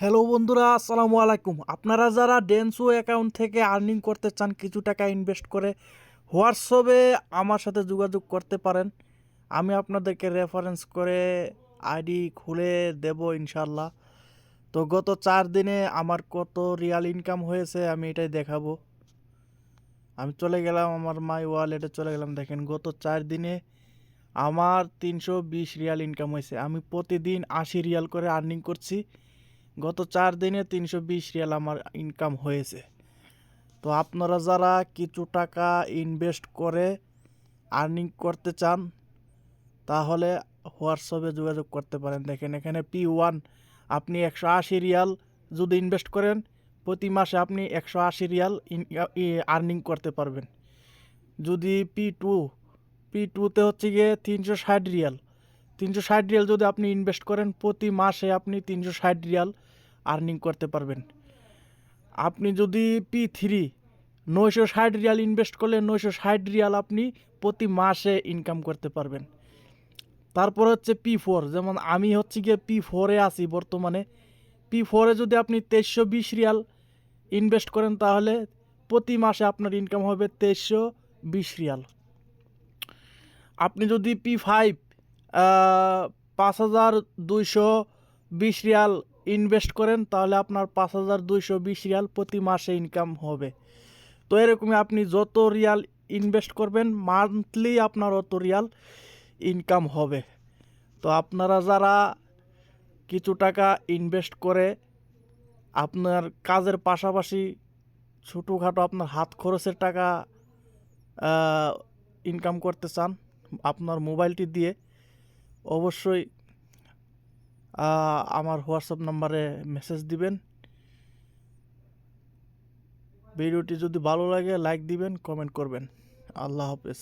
Hello বন্ধুরা, আসসালামু আলাইকুম। আপনারা যারা ডেন্সো অ্যাকাউন্ট থেকে আর্নিং করতে চান, কিছু টাকা ইনভেস্ট করে হোয়াটসঅ্যাপে আমার সাথে যোগাযোগ করতে পারেন। আমি আপনাদেরকে রেফারেন্স করে আইডি খুলে দেব ইনশাল্লাহ তো গত চার দিনে আমার কত রিয়াল ইনকাম হয়েছে আমি এটাই দেখাবো। আমি চলে গেলাম আমার মাই ওয়ালেটে চলে গেলাম। দেখেন গত চার দিনে আমার তিনশো বিশ রিয়াল ইনকাম হয়েছে। আমি প্রতিদিন আশি রিয়াল করে আর্নিং করছি। গত চার দিনে তিনশো বিশ রিয়াল আমার ইনকাম হয়েছে। তো আপনারা যারা কিছু টাকা ইনভেস্ট করে আর্নিং করতে চান, তাহলে হোয়াটসঅ্যাপে যোগাযোগ করতে পারেন। দেখেন এখানে পি ওয়ান আপনি একশো আশি রিয়াল যদি ইনভেস্ট করেন, প্রতি মাসে আপনি একশো আশি রিয়াল আর্নিং করতে পারবেন। যদি পি টু পি টুতে হচ্ছে গিয়ে তিনশো ষাট রিয়াল। তিনশো ষাট রিয়াল যদি আপনি ইনভেস্ট করেন, প্রতি মাসে আপনি তিনশো ষাট রিয়াল আর্নিং করতে পারবেন। আপনি যদি পি থ্রি নয়শো ষাট রিয়াল ইনভেস্ট করলে, নয়শো ষাট রিয়াল আপনি প্রতি মাসে ইনকাম করতে পারবেন। তারপর হচ্ছে পি ফোর যেমন আমি হচ্ছে গিয়ে পি ফোরে আছি বর্তমানে। পি ফোরে যদি আপনি তেইশশো বিশ রিয়াল ইনভেস্ট করেন, তাহলে প্রতি মাসে আপনার ইনকাম হবে তেইশশো বিশ রিয়াল। আপনি যদি পি ফাইভ পাঁচ হাজার দুইশো বিশ রিয়াল ইনভেস্ট করেন, তাহলে আপনার পাঁচ হাজার দুইশো বিশ রিয়াল প্রতি মাসে ইনকাম হবে। তো এরকমই আপনি যত রিয়াল ইনভেস্ট করবেন, মান্থলি আপনার অত রিয়াল ইনকাম হবে। তো আপনারা যারা কিছু টাকা ইনভেস্ট করে আপনার কাজের পাশাপাশি ছোটোখাটো আপনার হাত খরচের টাকা ইনকাম করতে চান, আপনার মোবাইলটি দিয়ে অবশ্যই আমার হোয়াটসঅ্যাপ নাম্বারে মেসেজ দিবেন। ভিডিওটি যদি ভালো লাগে, লাইক দিবেন, কমেন্ট করবেন। আল্লাহ হাফেজ।